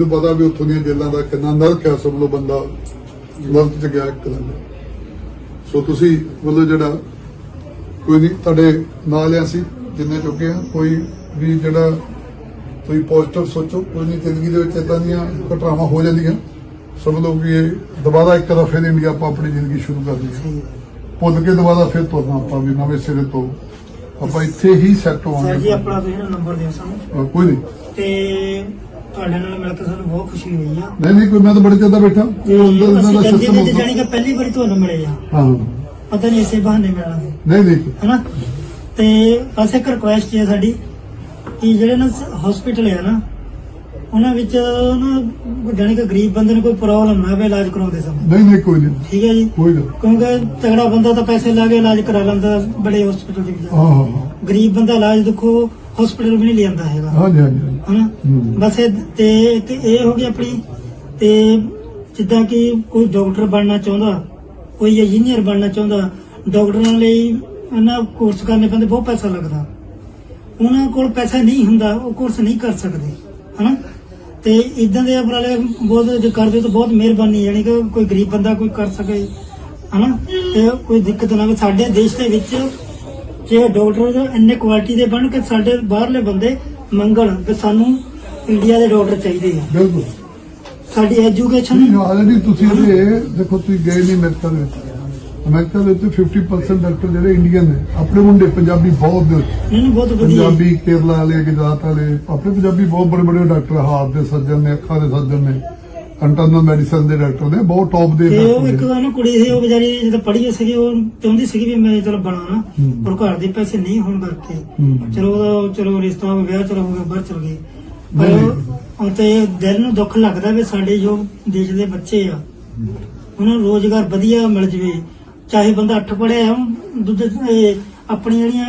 ਮੈਨੂੰ ਪਤਾ ਵੀ ਉੱਥੋਂ ਦੀਆਂ ਜੇਲ੍ਹਾਂ ਦਾ ਕਿੰਨਾ ਨਰਕ ਹੈ ਸਭ ਲੋ ਬੰਦਾ ਵਕਤ ਚ ਗਿਆ ਦਾ। ਸੋ ਤੁਸੀਂ ਵੱਲੋਂ ਜਿਹੜਾ ਕੋਈ ਨਹੀਂ ਤੁਹਾਡੇ ਨਾਲ ਆ ਅਸੀਂ ਜਿੰਨੇ ਚੁੱਕੇ ਆ ਕੋਈ ਵੀ ਜਿਹੜਾ ਤੁਸੀਂ ਪੋਜ਼ਿਟਿਵ ਸੋਚੋ ਕੋਈ ਨਹੀਂ ਜ਼ਿੰਦਗੀ ਦੇ ਵਿੱਚ ਇਦਾਂ ਦੀਆਂ ਘਟਨਾਵਾਂ ਹੋ ਜਾਂਦੀਆਂ। ਸਭ ਲੋਕ ਵੀ ਇਹ ਦੁਬਾਰਾ ਇੱਕ ਵਾਰ ਫਿਰ ਇੰਡੀਆ ਆਪਾਂ ਆਪਣੀ ਜ਼ਿੰਦਗੀ ਸ਼ੁਰੂ ਕਰਨੀ ਹੈ ਭੁੱਲ ਕੇ ਦੁਬਾਰਾ ਫਿਰ ਤੁਰਨਾ ਆਪਾਂ ਵੀ ਨਵੇਂ ਸਿਰੇ ਤੋਂ। ਆਪਾਂ ਇੱਥੇ ਹੀ ਸੈੱਟ ਸਰ ਜੀ ਹੋਵਾਂਗੇ ਆਪਣਾ ਤੁਸੀਂ ਨੰਬਰ ਦਿਓ ਸਾਨੂੰ। ਕੋਈ ਨਹੀਂ। ਤੇ ਤੁਹਾਡੇ ਨਾਲ ਮਿਲ ਕੇ ਸਾਨੂੰ ਬਹੁਤ ਖੁਸ਼ੀ ਹੋਈ ਆ। ਨਹੀਂ ਨਹੀਂ ਕੋਈ ਮੈਂ ਤਾਂ ਬੜੇ ਚਿਰ ਦਾ ਬੈਠਾ। ਉਹ ਅੰਦਰ ਇਹਨਾਂ ਦਾ ਸਿਸਟਮ ਹੁੰਦਾ ਜਾਣੀ ਕਿ ਪਹਿਲੀ ਵਾਰੀ ਤੁਹਾਨੂੰ ਮਿਲੇ ਆ। ਹਾਂ। ਪਤਾ ਨਹੀਂ ਇਸੇ ਬਹਾਨੇ ਮਿਲਣਾ ਸੀ, ਨਹੀਂ ਨਹੀਂ। ਹਨਾ? ਤੇ ਬਸ ਇੱਕ ਰਿਕੁਐਸਟ ਹੈ ਸਾਡੀ ਕਿ ਜਿਹੜੇ ਨਾ ਹਸਪੀਟਲ ਹੈ ਨਾ ਉਹਨਾਂ ਵਿੱਚ ਨਾ ਜਾਣੀ ਕਿ ਗਰੀਬ ਬੰਦੇ ਨੂੰ ਕੋਈ ਪ੍ਰੋਬਲਮ ਨਾ ਆਵੇ ਇਲਾਜ ਕਰਾਉਂਦੇ ਸਮੇਂ। ਨਹੀਂ ਨਹੀਂ ਕੋਈ ਨਹੀਂ। ਠੀਕ ਹੈ ਜੀ? ਕੋਈ ਗੱਲ ਕਿਉਂਕਿ ਤਗੜਾ ਬੰਦਾ ਤਾਂ ਪੈਸੇ ਲਾ ਕੇ ਇਲਾਜ ਕਰਾ ਲੈਂਦਾ ਬੜੇ ਹਸਪੀਟਲ ਦੇ ਵਿੱਚ। ਹਾਂ ਹਾਂ ਹਾਂ। ਗਰੀਬ ਬੰਦਾ ਇਲਾਜ ਦੇਖੋ ਹਸਪੀਟਲ ਵੀ ਨਹੀਂ ਲਿਆਂਦਾ ਹੈਗਾ। ਹਾਂਜੀ ਹਾਂਜੀ ਹਾਂਜੀ। ਹਨਾ? ਹਮ। ਬਸ ਇਹ ਤੇ ਇੱਕ ਇਹ ਹੋ ਗਈ ਆਪਣੀ ਤੇ ਜਿੱਦਾਂ ਕਿ ਕੋਈ ਡਾਕਟਰ ਬਣਨਾ ਚਾਹੁੰਦਾ ਕੋਈ ਇੰਜੀਨੀਅਰ ਬਣਨਾ ਚਾਹੁੰਦਾ ਡਾਕਟਰਾਂ ਲਈ ਇਹਨਾਂ ਕੋਰਸ ਕਰਨੇ ਪੈਂਦੇ ਬਹੁਤ ਪੈਸਾ ਲੱਗਦਾ। ਉਹਨਾਂ ਕੋਲ ਪੈਸਾ ਨਹੀਂ ਹੁੰਦਾ ਉਹ ਕੋਰਸ ਨਹੀਂ ਕਰ ਸਕਦੇ ਹਨਾ? ਤੇ ਇਦਾਂ ਦੇ ਉਪਰਾਲੇ ਬਹੁਤ ਜੇ ਕਰਦੇ ਤਾਂ ਬਹੁਤ ਮਿਹਰਬਾਨੀ ਯਾਨੀ ਕਿ ਕੋਈ ਗਰੀਬ ਬੰਦਾ ਕੋਈ ਕਰ ਸਕੇ ਹਨਾ? ਤੇ ਕੋਈ ਦਿੱਕਤ ਨਾ ਸਾਡੇ ਦੇਸ਼ ਦੇ ਵਿੱਚ ਜੇ ਡਾਕਟਰ ਇੰਨੇ ਕੁਆਲਿਟੀ ਦੇ ਬਣ ਕੇ ਸਾਡੇ ਬਾਹਰਲੇ ਬੰਦੇ ਮੰਗਣ ਕਿ ਸਾਨੂੰ ਇੰਡੀਆ ਦੇ ਡਾਕਟਰ ਚਾਹੀਦੇ ਆ। ਬਿਲਕੁਲ। ਸਾਡੀ ਐਜੂਕੇਸ਼ਨ ਨਹੀਂ ਆਲਰੇਡੀ ਤੁਸੀਂ ਇਹ ਦੇਖੋ ਤੁਸੀਂ ਗਏ ਨਹੀਂ ਅਮਰੀਕਾ ਦੇ ਵਿੱਚ। ਅਮਰੀਕਾ ਦੇ ਵਿੱਚ 50% ਡਾਕਟਰ ਜਿਹੜੇ ਇੰਡੀਅਨ ਨੇ ਆਪਣੇ ਮੁੰਡੇ ਪੰਜਾਬੀ ਬਹੁਤ ਦੇ ਨਹੀਂ ਨਹੀਂ ਬਹੁਤ ਵਧੀਆ। ਪੰਜਾਬੀ ਕੇਰਲਾ ਵਾਲੇ ਗੁਜਰਾਤ ਵਾਲੇ ਆਪਣੇ ਪੰਜਾਬੀ ਬਹੁਤ ਬੜੇ ਬੜੇ ਡਾਕਟਰ ਹਾਰਟ ਦੇ ਸਰਜਨ ਨੇ ਅੱਖਾਂ ਦੇ ਸਰਜਨ ਨੇ। ਇੰਟਰਨਲ ਮੈਡੀਸਨ ਦੇ ਡਾਕਟਰ ਨੇ ਬਹੁਤ ਟੌਪ ਦੇ ਤੇ ਉਹ ਇੱਕ ਡਾਕਟਰ ਨੇ ਕੁੜੀ ਸੀ ਉਹ ਵਿਚਾਰੀ ਜਦੋਂ ਪੜ੍ਹੀ ਸੀਗੀ ਉਹ ਚਾਹੁੰਦੀ ਸੀਗੀ ਵੀ ਮੈਂ ਚਲ ਬਣਾ ਨਾ ਹੂੰ। ਪਰ ਘਰ ਦੇ ਪੈਸੇ ਨਹੀਂ ਹੋਣ ਕਰਕੇ। ਹੂੰ। ਚਲੋ ਉਹਦਾ ਚਲੋ ਰਿਸ਼ਤਾ ਹੋ ਗਿਆ ਚਲੋ ਹੋ ਗਿਆ ਬਾਹਰ ਚਲ ਨਹੀਂ। ਪਰ ਉਹ ਤੇ ਦਿਲ ਨੂੰ ਦੁੱਖ ਲੱਗਦਾ ਵੀ ਸਾਡੇ ਜੋ ਦੇਸ਼ ਦੇ ਬੱਚੇ ਆ ਉਹਨਾਂ ਨੂੰ ਰੋਜ਼ਗਾਰ ਵਧੀਆ ਮਿਲ ਜਵੇ। ਚਾਹੇ ਬੰਦਾ ਅੱਠ ਪੜਿਆ ਦੁੱਧ ਇਹ ਆਪਣੀਆਂ ਜਿਹੜੀਆਂ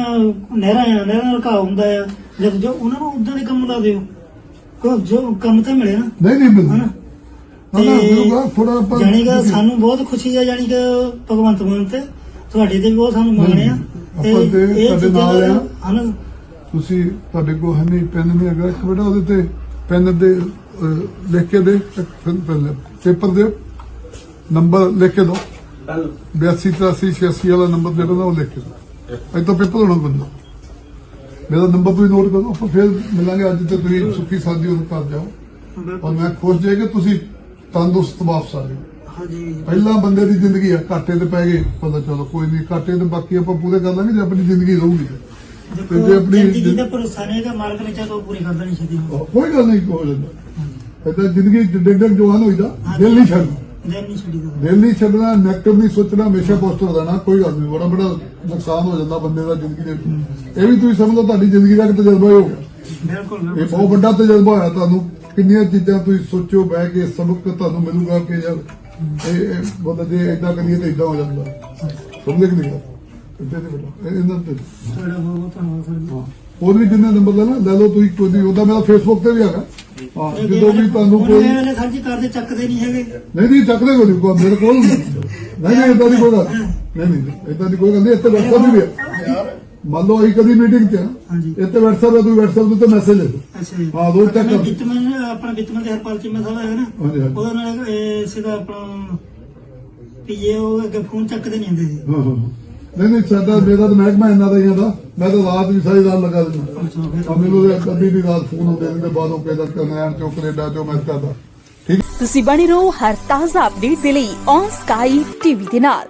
ਨਹਿਰਾਂ ਆ ਨਹਿਰਾਂ ਰਕਾ ਹੁੰਦਾ ਆ ਜਦ ਜੋ ਉਹਨਾਂ ਨੂੰ ਉਦਾਂ ਦੇ ਕੰਮ ਲਾ ਦਿਓ। ਕੋ ਜੋ ਕੰਮ ਤਾਂ ਮਿਲੇ ਨਾ। ਨਹੀਂ ਨਹੀਂ ਬਿਲਕੁਲ ਹਨਾ? ਥੋੜਾ ਜਾਣੀ ਕਿ ਸਾਨੂੰ ਬਹੁਤ ਖੁਸ਼ੀ ਆ ਜਾਣੀ ਕਿ ਭਗਵੰਤ ਮਾਨ ਤੇ। ਤੁਹਾਡੇ ਤੇ ਵੀ ਬਹੁਤ ਸਾਨੂੰ ਮਾਣ ਆ। ਤੇ ਤੁਹਾਡੇ ਚੀਜ਼ਾਂ ਨਾਲ ਆ। ਹਨਾ। ਤੁਸੀਂ ਤੁਹਾਡੇ ਕੋਲ ਹੈ ਨਹੀਂ ਪੈਨ ਨਹੀਂ ਹੈਗਾ। ਇੱਕ ਬੇਟਾ ਉਹਦੇ ਤੇ ਪੈਨ ਦੇ ਲਿਖ ਕੇ ਦੇ ਪੇਪਰ ਦੇ ਨੰਬਰ ਲਿਖ ਕੇ ਦੋ 82 83 86 ਵਾਲਾ ਨੰਬਰ ਜਿਹੜਾ ਨਾ ਉਹ ਲਿਖ ਕੇ ਦੋ ਅੱਜ ਤੋਂ ਪੇਪਰ ਹੋਣਾ ਬੰਦਾ ਮੇਰਾ ਨੰਬਰ ਤੁਸੀਂ ਨੋਟ ਕਰੋ ਫਿਰ ਮਿਲਾਂਗੇ। ਅੱਜ ਤੇ ਤੁਸੀਂ ਸੁੱਖੀ ਸਾਦੀ ਉਹਨੂੰ ਕਰ ਜਾਓ। ਔਰ ਮੈਂ ਖੁਸ਼ ਜੇ ਕਿ ਤੁਸੀਂ ਤੰਦਰੁਸਤ ਵਾਪਸ ਆ ਜਾਓ ਹਾਂਜੀ। ਪਹਿਲਾਂ ਬੰਦੇ ਦੀ ਜ਼ਿੰਦਗੀ ਆ ਘਾਟੇ ਤੇ ਪੈ ਗਏ। ਪਤਾ ਚਲੋ ਕੋਈ ਨਹੀਂ ਘਾਟੇ ਤੇ ਬਾਕੀ ਆਪਾਂ ਪੂਰੇ ਕਰ ਲਾਂਗੇ ਜੇ ਆਪਣੀ ਜ਼ਿੰਦਗੀ ਰਹੂਗੀ ਤੇ। ਜੇ ਆਪਣੀ ਜ਼ਿੰਦਗੀ ਦਾ ਭਰੋਸਾ ਨਹੀਂ ਹੈਗਾ ਮਾਲਕ ਨੇ ਚਾਹੋ ਪੂਰੀ ਕਰ ਦੇਣੀ ਛੇਤੀ ਕੋਈ ਗੱਲ ਨਹੀਂ ਕੋਈ ਜਾਂਦਾ ਇਦਾਂ ਜ਼ਿੰਦਗੀ ਡਿੱਗ ਡਿੱਗ ਜਵਾਨ ਹੋਈਦਾ ਦਿਲ ਨਹੀਂ ਛੱਡਣਾ। ਦਿਨ ਨਹੀਂ ਛੱਡੀ ਦਾ ਦਿਲ ਨਹੀਂ ਛੱਡਣਾ ਨੈਗੇਟਿਵ ਨਹੀਂ ਸੋਚਣਾ ਹਮੇਸ਼ਾ ਪੋਜ਼ਿਟਿਵ ਰਹਿਣਾ ਕੋਈ ਗੱਲ ਨਹੀਂ। ਬੜਾ ਬੜਾ ਨੁਕਸਾਨ ਹੋ ਜਾਂਦਾ ਬੰਦੇ ਦਾ ਜ਼ਿੰਦਗੀ ਦੇ ਵਿੱਚ। ਇਹ ਵੀ ਤੁਸੀਂ ਸਮਝ ਤੁਹਾਡੀ ਜ਼ਿੰਦਗੀ ਦਾ ਇੱਕ ਤਜਰਬਾ ਹੀ ਹੋ ਗਿਆ। ਬਿਲਕੁਲ। ਇਹ ਬਹੁਤ ਵੱਡਾ ਤਜਰਬਾ ਹੋਇਆ ਤੁਹਾਨੂੰ। ਕਿੰਨੀਆਂ ਚੀਜ਼ਾਂ ਤੁਸੀਂ ਸੋਚੋ ਬਹਿ ਕੇ ਸਬਕ ਤੁਹਾਨੂੰ ਮਿਲੂਗਾ ਕਿ ਯਾਰ ਇਹ ਬੰਦਾ ਜੇ ਇਦਾਂ ਕਰੀਏ ਤਾਂ ਇਦਾਂ ਹੋ ਜਾਂਦਾ। ਸਮਝ ਕਿ ਨਹੀਂ? ਇੱਥੇ ਤੇ ਬੇਟਾ ਇਹਨਾਂ ਤੇ। ਤੁਹਾਡਾ ਬਹੁਤ ਬਹੁਤ ਧੰਨਵਾਦ ਸਰ ਹਾਂ। ਉਹਦੇ ਵੀ ਜਿੰਨੇ ਨੰਬਰ ਲੈਣਾ ਲੈ ਲਓ ਤੁਸੀਂ ਕੋਈ ਉਹਦਾ ਮੇਰਾ ਫੇਸਬੁੱਕ ਤੇ ਵੀ ਹੈਗਾ। ਹਾਂ। ਜਦੋਂ ਵੀ ਤੁਹਾਨੂੰ ਕੋਈ ਸਾਂਝੀ ਕਰਦੇ ਚੱਕਦੇ ਨਹੀਂ ਹੈਗੇ। ਨਹੀਂ ਨਹੀਂ ਚੱਕਦੇ ਕੋਈ ਮੇਰੇ ਕੋਲ ਨਹੀਂ। ਨਹੀਂ ਇਦਾਂ ਦੀ ਕੋਈ ਗੱਲ। ਨਹੀਂ ਨਹੀਂ ਇਦਾਂ ਦੀ ਕੋਈ ਗੱਲ ਨਹੀਂ ਇੱਥੇ WhatsApp ਵੀ ਹੈ। ਮੰਨ ਲਓ ਅਸੀਂ ਕਦੀ ਮੀਟਿੰਗ ਤੇ ਹਾਂਜੀ। ਇੱਥੇ WhatsApp ਹੈ ਤੁਸੀਂ WhatsApp ਤੇ ਮੈਸੇਜ ਲੈ ਅੱਛਾ ਜੀ। ਹਾਂ, ਰੋਜ਼ ਚੱਕ ਕਰ। ਆਪਣਾ ਬਿਤਮਨ ਦੇ ਹਰਪਾਲ ਚੀਮਾ ਸਾਹਿਬ ਹੈਗਾ ਨਾ ਹਾਂਜੀ, ਹਾਂਜੀ। ਉਹਦਾ ਨਾਲ ਇਹ ਸਿੱਧਾ ਆਪਣਾ ਪੀਏ ਉਹ ਅੱਗੇ ਫੋਨ ਚੱਕਦੇ ਨਹੀਂ ਹੁੰਦੇ ਸੀ ਹਾਂ ਹਾਂ ਨਹੀਂ ਨਹੀਂ ਸਾਡਾ ਮੇਰਾ ਤਾਂ ਮਹਿਕਮਾ ਇੰਨਾ ਦਾ ਹੀ ਆਦਾ ਮੈਂ ਤਾਂ ਰਾਤ ਵੀ ਸਾਰੀ ਰਾਤ ਲਗਾ ਦਿੰਦਾ ਅੱਛਾ ਫਿਰ ਆ ਮੈਨੂੰ ਤੇ ਕਦੀ ਵੀ ਰਾਤ ਫੋਨ ਹੁੰਦੇ ਨੇ ਬਾਹਰੋਂ ਕਿਹਦਾ ਕਨੈਣ ਚੋਂ ਕੈਨੇਡਾ ਚੋਂ ਅਮਰੀਕਾ ਦਾ ਠੀਕ ਤੁਸੀਂ ਬਣੇ ਰਹੋ ਹਰ ਤਾਜ਼ਾ ਅਪਡੇਟ ਦੇ ਲਈ ਔਨ ਸਕਾਈ ਟੀਵੀ ਦੇ ਨਾਲ